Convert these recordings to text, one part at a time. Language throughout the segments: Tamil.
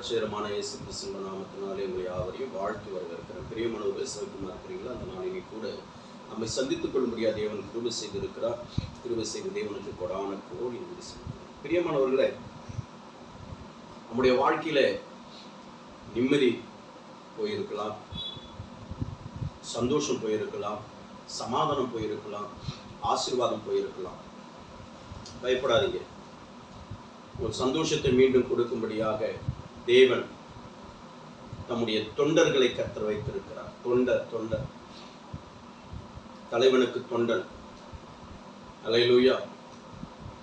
ரட்சகரமான இயேசு கிறிஸ்துவ நாமத்தினாலே உங்களை யாவரையும் வாழ்த்து வரவேற்கிறேன். பிரியமானவர்களே சிவகுமார் இருக்கிறீங்களா? அந்த நாளிலே கூட நம்மை சந்தித்துக் கொள்ளும்படியா தேவன் கிருபை செய்திருக்கிறார். கிருபை செய்த தேவனுக்கு கொடான கோடி நன்றி செலுத்துகிறேன். பிரியமானவர்களே நம்முடைய வாழ்க்கையில நிம்மதி போயிருக்கலாம். சந்தோஷம் போயிருக்கலாம். சமாதானம் போயிருக்கலாம். ஆசீர்வாதம் போயிருக்கலாம். பயப்படாதீங்க. ஒரு சந்தோஷத்தை மீண்டும் கொடுக்கும்படியாக தேவன் தம்முடைய தொண்டர்களை கத்தர் வைத்திருக்கிறார். தொண்டர் தொண்டர். தலைவனுக்கு தொண்டன் அலையலூயா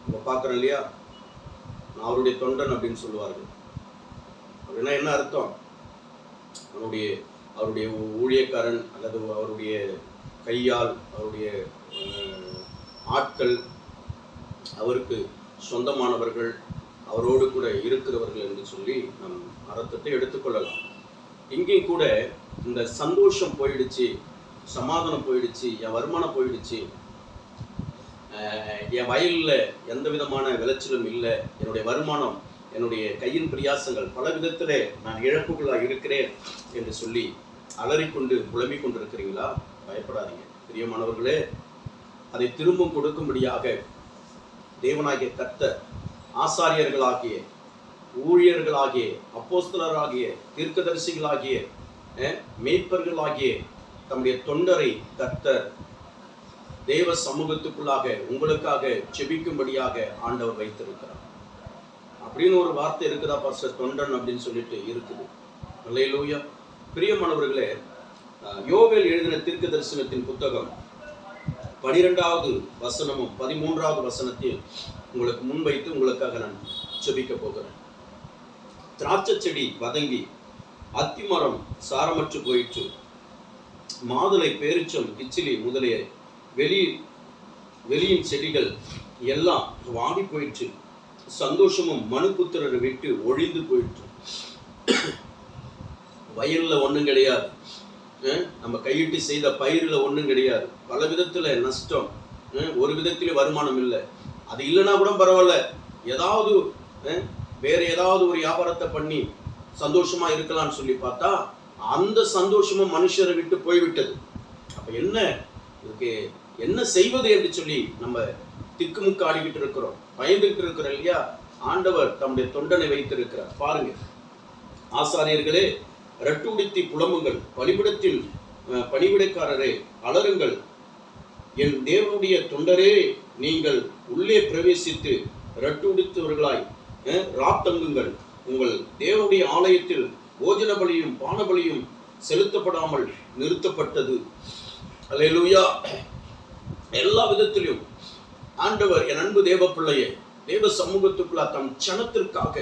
நம்ம பார்க்குறோம் இல்லையா? நான் அவருடைய தொண்டன் அப்படின்னு சொல்லுவார்கள். அப்படின்னா என்ன அர்த்தம்? அவருடைய அவருடைய ஊழியக்காரன் அல்லது அவருடைய கையால் அவருடைய அஹ், ஆட்கள் அவருக்கு சொந்தமானவர்கள் அவரோடு கூட இருக்கிறவர்கள் என்று சொல்லி நம் அர்த்தத்தை எடுத்துக்கொள்ளலாம். இங்கேயும் கூட இந்த சந்தோஷம் போயிடுச்சு சமாதானம் போயிடுச்சு என் வருமானம் போயிடுச்சு. என் வயலில் எந்த விதமான விளைச்சலும் இல்லை. என்னுடைய வருமானம் என்னுடைய கையின் பிரியாசங்கள் பல விதத்தில் நான் இழப்புகளாக இருக்கிறேன் என்று சொல்லி அலறிக்கொண்டு புலம்பிக் கொண்டிருக்கிறீங்களா? பயப்படாதீங்க. பிரியமானவர்களே அதை திரும்பவும் கொடுக்கும்படியாக தேவனாகிய கத்த ஆசாரியர்களாகிய ஊழியர்களாகிய அப்போஸ்தலராகிய தீர்க்கதரிசிகளாகிய அஹ், மேய்ப்பர்களாகிய தம்முடைய தொண்டரை கர்த்தர் தேவ சமூகத்துக்குள்ளாக உங்களுக்காக செபிக்கும்படியாக ஆண்டவர் வைத்திருக்கிறார். அப்படின்னு ஒரு வார்த்தை இருக்குதா பாஸ்டர் தொண்டன் அப்படின்னு சொல்லிட்டு இருக்குது. இல்லையிலூயா பிரியமானவர்களே யோவேல் எழுதின தீர்க்க தரிசனத்தின் புத்தகம் பனிரெண்டாவது வசனமும் பதிமூன்றாவது வசனத்தையும் உங்களுக்கு முன்வைத்து உங்களுக்காக நான் செபிக்க போகிறேன். திராட்சை செடி வதங்கி அத்திமரம் சாரமற்று போயிற்று. மாதுளை பேரிச்சம் கிச்சிலி முதலிய வெளி வெளியின் செடிகள் எல்லாம் வாடி போயிற்று. சந்தோஷமும் மனுபுத்திரரை விட்டு ஒழிந்து போயிற்று. வயலில் ஒண்ணும் கிடையாது. நம்ம கையிட்டு செய்த பயிரில் ஒண்ணும் கிடையாது. பல விதத்துல நஷ்டம் ஒரு விதத்திலே வருமானம் இல்லை. அது இல்லைன்னா கூட பரவாயில்ல. ஏதாவது வேற ஏதாவது ஒரு வியாபாரத்தை பண்ணி சந்தோஷமா இருக்கலாம்னு சொல்லி பார்த்தா அந்த சந்தோஷமும் மனுஷரை விட்டு போய்விட்டது. அப்ப என்ன இதுக்கு என்ன செய்வது என்று சொல்லி நம்ம திக்குமுக்கு ஆடிக்கிட்டு இருக்கிறோம். பயந்துகிட்டு இருக்கிறோம் இல்லையா? ஆண்டவர் தம்முடைய தொண்டனை வைத்திருக்கிறார். பாருங்க. ஆசாரியர்களே ரட்டுடித்தி புலம்புங்கள் பலிபிடத்தில் பணிவிடைக்காரரே அலருங்கள் என் தேவனுடைய தொண்டரே நீங்கள் உள்ளே பிரவேசித்து ரட்டுடித்தவர்களாய் அஹ், ராத்தங்குங்கள் உங்கள் தேவனுடைய ஆலயத்தில் போஜன பலியும் பானபலியும் செலுத்தப்படாமல் நிறுத்தப்பட்டது. அலையலூயா எல்லா விதத்திலும் ஆண்டவர் என் அன்பு தேவ பிள்ளையே தேவ சமூகத்துக்குள்ள தம் ஜனத்திற்காக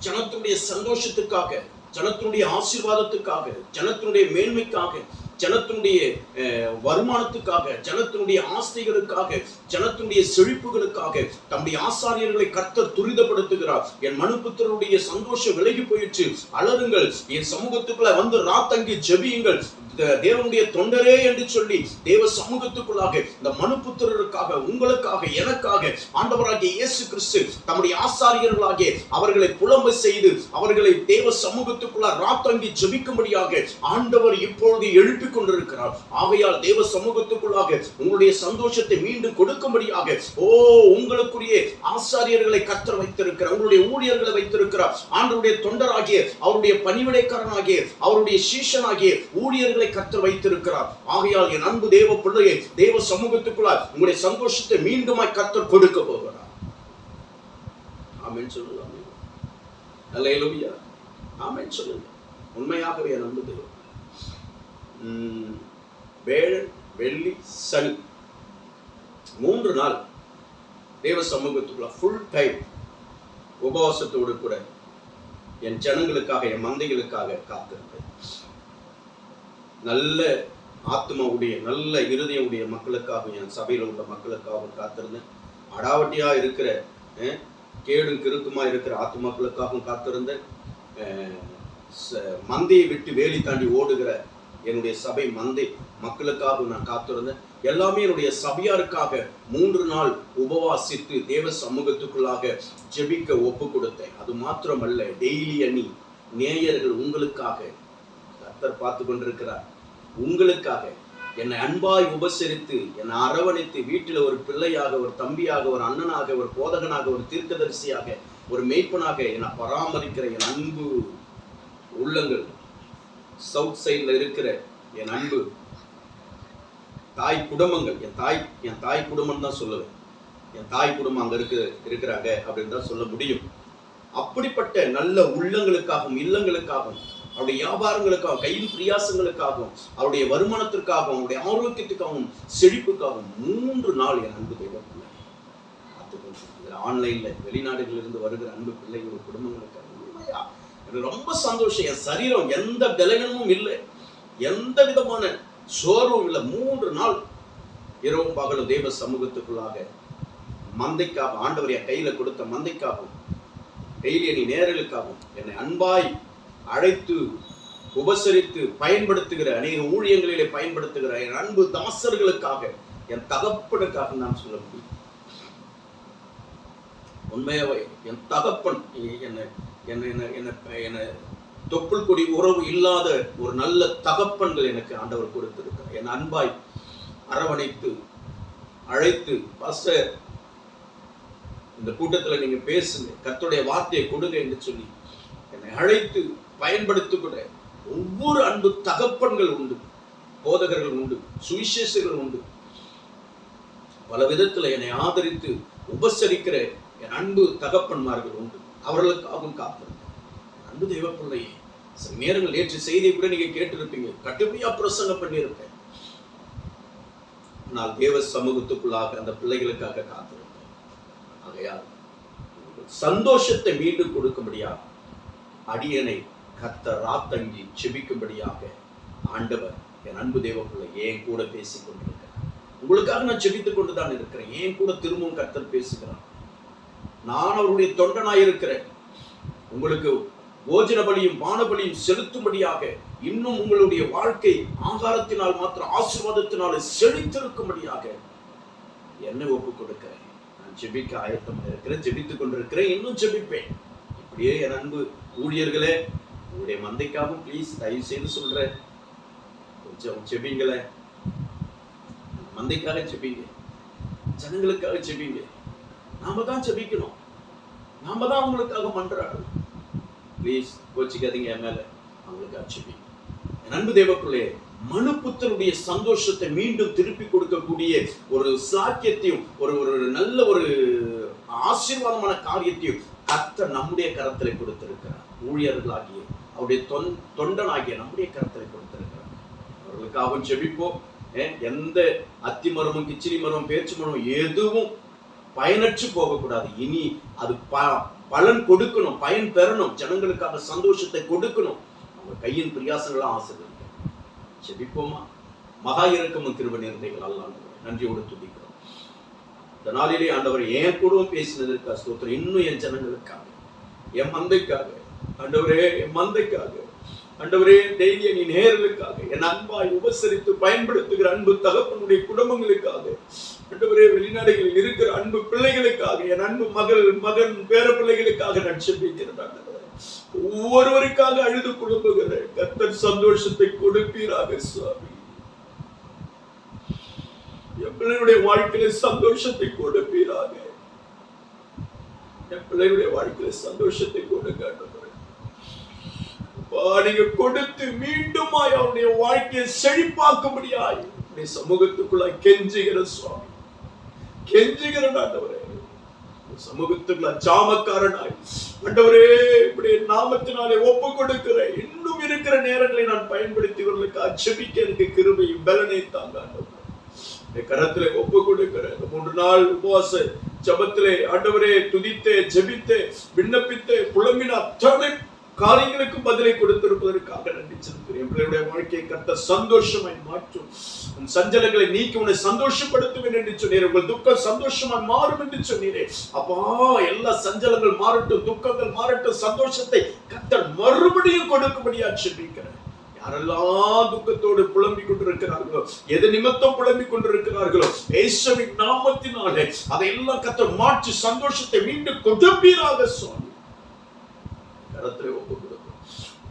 ஜனத்துடைய சந்தோஷத்துக்காக ஜனத்தினுடைய ஆசீர்வாதத்துக்காக ஜனத்தினுடைய மேன்மைக்காக ஜனத்தினுடைய வருமானத்துக்காக ஜனத்தினுடைய ஆஸ்திகளுக்காக ஜனத்தினுடைய செழிப்புகளுக்காக தம்முடைய ஆசாரியர்களை கர்த்தர் துரிதப்படுத்துகிறார். என் மனுபுத்தருடைய சந்தோஷம் விலகி போயிடுச்சு. அலருங்கள். என் சமூகத்துக்குள்ள வந்து ராத்தங்கி ஜெபியுங்கள். தேவனுடைய தொண்டரே என்று சொல்லி தேவ சமூகத்துக்குள்ளாக இந்த மனுபுத்திரருக்காக உங்களுக்காக எனக்காக ஆண்டவராகிய இயேசு கிறிஸ்து தம்முடைய ஆசாரியர்களாகிய அவர்களை புலம்பு செய்து அவர்களை தேவ சமூகத்துக்குள்ள ராத்தங்கி ஜெபிக்கும்படியாக ஆண்டவர் இப்பொழுது திருப்பிக் கொண்டிருக்கிறார் ஆகையால் தேவ சமூகத்துக்குள்ளாக உங்களுடைய சந்தோஷத்தை மீண்டும் கொடுக்கும்படியாக ஓ உங்களுக்குரிய ஆசாரியர்களை கத்தர் வைத்திருக்கிறார் உங்களுடைய ஊழியர்களை வைத்திருக்கிறார். ஆண்டருடைய தொண்டராகிய அவருடைய பணிவிடைக்காரனாகிய அவருடைய சீஷனாகிய ஊழியர்களை கத்தர் வைத்திருக்கிறார். ஆகையால் என் அன்பு தேவ பிள்ளையை தேவ சமூகத்துக்குள்ளார் உங்களுடைய சந்தோஷத்தை மீண்டுமாய் கத்தர் கொடுக்க போகிறார். ஆமென் சொல்லுங்க ஆமென். அல்லேலூயா. சொல்லுங்க உண்மையாகவே என் அன்பு தேவன் உம், வேழன் வெள்ளி சனி. மூன்று நாள் தேவ சமூகத்துக்குள்ள ஃபுல் டைம் உபவாசத்தோடு கூட என் ஜனங்களுக்காக என் மந்தைகளுக்காக காத்திருந்தேன் நல்ல ஆத்மாவுடைய நல்ல இருதயமுடைய மக்களுக்காக என் சபையில் உள்ள மக்களுக்காக காத்திருந்தேன். அடாவட்டியா இருக்கிற கேடும் கிறுக்குமா இருக்கிற ஆத்மாக்களுக்காகவும் காத்திருந்தேன். ச- மந்தையை விட்டு வேலி தாண்டி ஓடுகிற என்னுடைய சபை மந்தை. மக்களுக்காக நான் காத்திருந்தேன். எல்லாமே என்னுடைய சபையாருக்காக மூன்று நாள் உபவாசித்து தேவ சமூகத்துக்குள்ளாக ஜெபிக்க ஒப்பு கொடுத்தேன் அது மாத்திரமல்ல டெய்லி அணி நேயர்கள் உங்களுக்காக கர்த்தர் பார்த்து கொண்டிருக்கிறார். உங்களுக்காக என்னை அன்பாய் உபசரித்து என்னை அரவணைத்து வீட்டில் ஒரு பிள்ளையாக ஒரு தம்பியாக ஒரு அண்ணனாக ஒரு போதகனாக ஒரு தீர்க்கதரிசியாக ஒரு மெய்ப்பனாக என்னை பராமரிக்கிற என் அன்பு உள்ளங்கள். சவுத் சைடில் இருக்கிற என் அன்பு தாய் குடும்பங்கள் என் தாய் என் தாய் குடும்பம் தான் சொல்லுவேன். என் தாய் குடும்பம் அங்க இருக்கு இருக்கிறாங்க அப்படின்னு தான் சொல்ல முடியும். அப்படிப்பட்ட நல்ல உள்ளங்களுக்காகவும் இல்லங்களுக்காகவும் அவருடைய வியாபாரங்களுக்காகவும் கையில் பிரியாசங்களுக்காகவும் அவருடைய வருமானத்திற்காகவும் அவருடைய ஆரோக்கியத்துக்காகவும் செழிப்புக்காகவும் மூன்று நாள் என் அன்பு தெய்வம் ஆன்லைன்ல வெளிநாடுகளில் இருந்து வருகிற அன்பு பிள்ளைகள் குடும்பங்களுக்காக. உண்மையா? ரொம்ப சந்தோஷம். என் சரீரம் எந்த பலகீனமும் இல்லை. எந்த விதமான சோர்வும் இல்லை. மூன்று நாள் இரவும் பகலும் தெய்வ சமூகத்துக்குள்ளாக மந்தைக்காக ஆண்டவர் என் கையில் கொடுத்த மந்தைக்காகவும் டெய்லி நீ நேரலுக்காகவும் என்னை அன்பாய் அழைத்து உபசரித்து பயன்படுத்துகிற அநேக ஊழியங்களிலே பயன்படுத்துகிற என் அன்பு தாசர்களுக்காக என் தகப்பனுக்காக நான் சொல்ல முடியும். உண்மையாவே என் தகப்பன் என்னை என்னை என்னை என்னை தொப்புள் கொடி உறவு இல்லாத ஒரு நல்ல தகப்பன்கள் எனக்கு ஆண்டவர் கொடுத்திருக்கிறார். என் அன்பாய் அரவணைத்து அழைத்து பாஸ்டர் இந்த கூட்டத்தில் நீங்க பேசுங்க கத்துடைய வார்த்தையை கொடுங்க என்று சொல்லி என்னை அழைத்து பயன்படுத்திக்கூட ஒவ்வொரு அன்பு தகப்பன்கள் உண்டு போதகர்கள் உண்டு சுவிசேஷர்கள் உண்டு. பல விதத்தில் என்னை ஆதரித்து உபசரிக்கிற என் அன்பு தகப்பன்மார்கள் உண்டு அவர்களுக்காகவும் காத்திருந்தேன் அன்பு தெய்வ பிள்ளையே சில நேரங்கள் நேற்று செய்தியை கூட நீங்க கேட்டிருப்பீங்க. கடுமையா பிரசங்கம் பண்ணியிருப்பேன். நான் தேவ சமூகத்துக்குள்ளாக அந்த பிள்ளைகளுக்காக காத்திருப்பேன். ஆகையால் சந்தோஷத்தை மீண்டும் கொடுக்கும்படியாக அடியனை கத்த ராத்தங்கி செபிக்கும்படியாக ஆண்டவர் என் அன்பு தேவ பிள்ளை ஏன் கூட பேசிக் கொண்டிருக்கிறார் உங்களுக்காக நான் செபித்துக் கொண்டுதான் இருக்கிறேன். ஏன் கூட திரும்பவும் கத்தர் பேசுகிறான் நான் அவருடைய தொண்டனாய் இருக்கிறேன் உங்களுக்கு போஜன பலியும் பான பலியும் செலுத்தும்படியாக இன்னும் உங்களுடைய வாழ்க்கை ஆகாரத்தினால் மாத்திரம் ஆசீர்வாதத்தினால் செழித்திருக்கும்படியாக என்னை ஒப்புக் கொடுக்கிறேன் நான் ஜெபிக்க ஆயத்தமாக இருக்கிறேன் ஜெபித்துக் கொண்டிருக்கிறேன் இன்னும் ஜெபிப்பேன். இப்படியே என் அன்பு ஊழியர்களே உங்களுடைய மந்தைக்காகவும் ப்ளீஸ் தயவு செய்து சொல்றேன். கொஞ்சம் ஜெபிங்களேன். மந்தைக்காக ஜெபிங்க. ஜனங்களுக்காக ஜெபிங்க. நாம தான் ஜெபிக்கணும். நாம தான் அவங்களுக்காக மன்றாடணும் ப்ளீஸ் கோச்சிக்காதீங்க என் மேல. அவங்களுக்காக ஜெபிங்க. என் அன்பு தேவக்குள்ளே மனுப்புத்தனுடைய சந்தோஷத்தை மீண்டும் திருப்பி கொடுக்கக்கூடிய ஒரு சாக்கியத்தையும் ஒரு ஒரு நல்ல ஒரு ஆசீர்வாதமான காரியத்தையும் கத்த நம்முடைய கரத்திலே கொடுத்திருக்கிறார். ஊழியர்களாகிய அவருடைய தொன் தொண்டனாகிய நம்முடைய கரத்திலே கொடுத்திருக்கிறார். அவர்களுக்காகவும் ஜெபிப்போம். ஏன், எந்த அத்தி மரமும் கிச்சிலி மரமும் பேச்சு மரமும் எதுவும் பயனற்று போகக்கூடாது. இனி அது ப- பலன் கொடுக்கணும் பயன் பெறணும் ஜனங்களுக்காக சந்தோஷத்தை கொடுக்கணும். அவங்க கையின் பிரியாசங்களா ஆசிரியர் செபிப்போமா? மகா இறக்கமும் திருவ நேர்ந்தைகள் அல்லாண்டு நன்றியோடு துதிக்கிறோம். இந்த நாளிலே ஆண்டவர் என் கூடவும் பேசினதற்காக ஸ்தோத்திரம். இன்னும் என் ஜனங்களுக்காக என் மந்தைக்காக. ஆண்டவரே என் மந்தைக்காக. ஆண்டவரே தைரிய நீ நேர்களுக்காக என் அன்பாய் உபசரித்து பயன்படுத்துகிற அன்பு தகப்பனுடைய குடும்பங்களுக்காக. ஆண்டவரே வெளிநாடுகளில் இருக்கிற அன்பு பிள்ளைகளுக்காக என் அன்பு மகள் மகன் பேர பிள்ளைகளுக்காக நான் ஒவ்வொருவருக்காக அழுது குழும்புகிற கத்தர் சந்தோஷத்தை கொடுப்பீராக சுவாமி. என் பிள்ளைகளுடைய வாழ்க்கையில சந்தோஷத்தை கொடுப்பீராக. என் பிள்ளைகளுடைய வாழ்க்கையில சந்தோஷத்தை கொடுங்க நீங்க கொடுத்து மீண்டுமாய் அவனுடைய வாழ்க்கையை செழிப்பாக்கும்படியாய் உடைய சமூகத்துக்குள்ளாய் கெஞ்சுகிற சுவாமி. கெஞ்சுகிற ஆண்டவரே. சமூகத்துக்குள்ள ஜாமக்காரனாய் ஆண்டவரே இப்படி நாமத்தினாலே ஒப்பு கொடுக்கிற இன்னும் இருக்கிற நேரங்களை நான் பயன்படுத்தி இவர்களுக்கு அச்சபிக்க எனக்கு கிருபையும் பலனை தாங்க ஆண்டவரே. கரத்திலே ஒப்பு கொடுக்கிற மூன்று நாள் உபவாச ஜபத்திலே ஆண்டவரே துதித்தே ஜபித்தே விண்ணப்பித்தே புலம்பின அத்தனை காரியங்களுக்கு பதிலை கொடுத்திருப்பதற்காக நன்றி செலுத்துகிறேன். பிள்ளையுடைய வாழ்க்கையை கத்த சந்தோஷமாய் மாற்றும். உன் சஞ்சலங்களை நீக்கி உன்னை சந்தோஷப்படுத்துவேன் என்று சொன்னீர். உங்கள் துக்கம் சந்தோஷமாய் மாறும் என்று சொன்னீரே. அப்பா எல்லா சஞ்சலங்கள் மாறட்டும் துக்கங்கள் மாறட்டும் சந்தோஷத்தை கத்தர் மறுபடியும் கொடுக்கும்படியா சொல்லிக்கிறேன் யாரெல்லாம் துக்கத்தோடு புலம்பிக் கொண்டிருக்கிறார்களோ எது நிமித்தம் புலம்பிக் கொண்டிருக்கிறார்களோ இயேசுவின் நாமத்தினாலே அதையெல்லாம் கத்தர் மாற்றி சந்தோஷத்தை மீண்டும் கொடுப்பீராக சொன்ன கரத்திலே ஒப்பு கொடுக்கும்.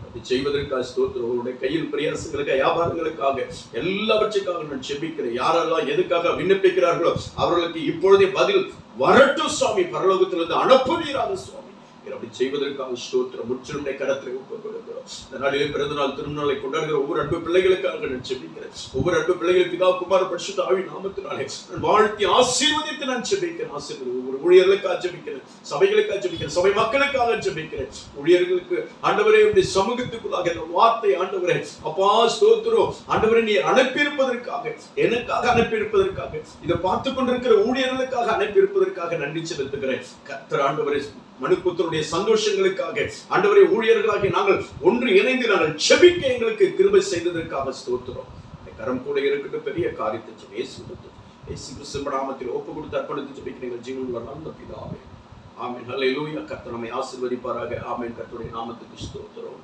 அப்படி செய்வதற்காக ஸ்தோத்திரம். உங்களுடைய கையில் பிரயாசங்களுக்கு வியாபாரங்களுக்காக எல்லாவற்றுக்காக நான் செபிக்கிறேன். யாரெல்லாம் எதுக்காக விண்ணப்பிக்கிறார்களோ அவர்களுக்கு இப்பொழுதே பதில் வரட்டும் சுவாமி. பரலோகத்திலிருந்து அனுப்புவீராக சுவாமி. நீர் அப்படி செய்வதற்காக ஸ்தோத்திரம் முற்றிலுமே கரத்திலே ஒப்பு கொடுக்கிறோம் இந்த நாளிலே பிறந்த நாள் திருநாளை கொண்டாடுகிற ஒவ்வொரு அன்பு பிள்ளைகளுக்காக நான் செபிக்கிறேன் ஒவ்வொரு அன்பு பிள்ளைகள் பிதா குமார பரிசுத்த ஆவி நாமத்தினாலே நான் வாழ்த்தி ஆசீர்வதித்து நான் செபிக்கிறேன் ஆசீர்வதி ஒவ்வொரு ஊழியர்களுக்காக ஜெபிக்கிறேன். சபைகளுக்காக ஜெபிக்கிறேன். சபை மக்களுக்காக ஜெபிக்கிறேன். ஊழியர்களுக்கு ஆண்டவரே உடைய சமூகத்துக்குள்ளாக இந்த வார்த்தை ஆண்டவரே அப்பா ஸ்தோத்திரம். ஆண்டவரே நீ அனுப்பியிருப்பதற்காக எனக்காக அனுப்பியிருப்பதற்காக இதை பார்த்து கொண்டிருக்கிற ஊழியர்களுக்காக அனுப்பியிருப்பதற்காக நன்றி செலுத்துகிறேன். கத்தர் ஆண்டவரே மனுப்புத்தருடைய சந்தோஷங்களுக்காக ஆண்டவரை ஊழியர்களாகி நாங்கள் ஒன்று இணைந்து நாங்கள் செபிக்க எங்களுக்கு கிருபை செய்ததற்காக ஸ்தோத்திரம். கரம் கூட இருக்கட்டும் பெரிய காரியத்தை சொல்லி இயேசு கொடுத்து இயேசு கிறிஸ்து ஒப்பு கொடுத்து அர்ப்பணித்து ஜெபிக்கிறீர்கள் ஜீவனுள்ள நல்ல பிதாவே. ஆமென். ஹalleluya. கர்த்தர் நம்மை ஆசிர்வதிப்பாராக. ஆமென். கர்த்தருடைய நாமத்துக்கு ஸ்தோத்திரம்.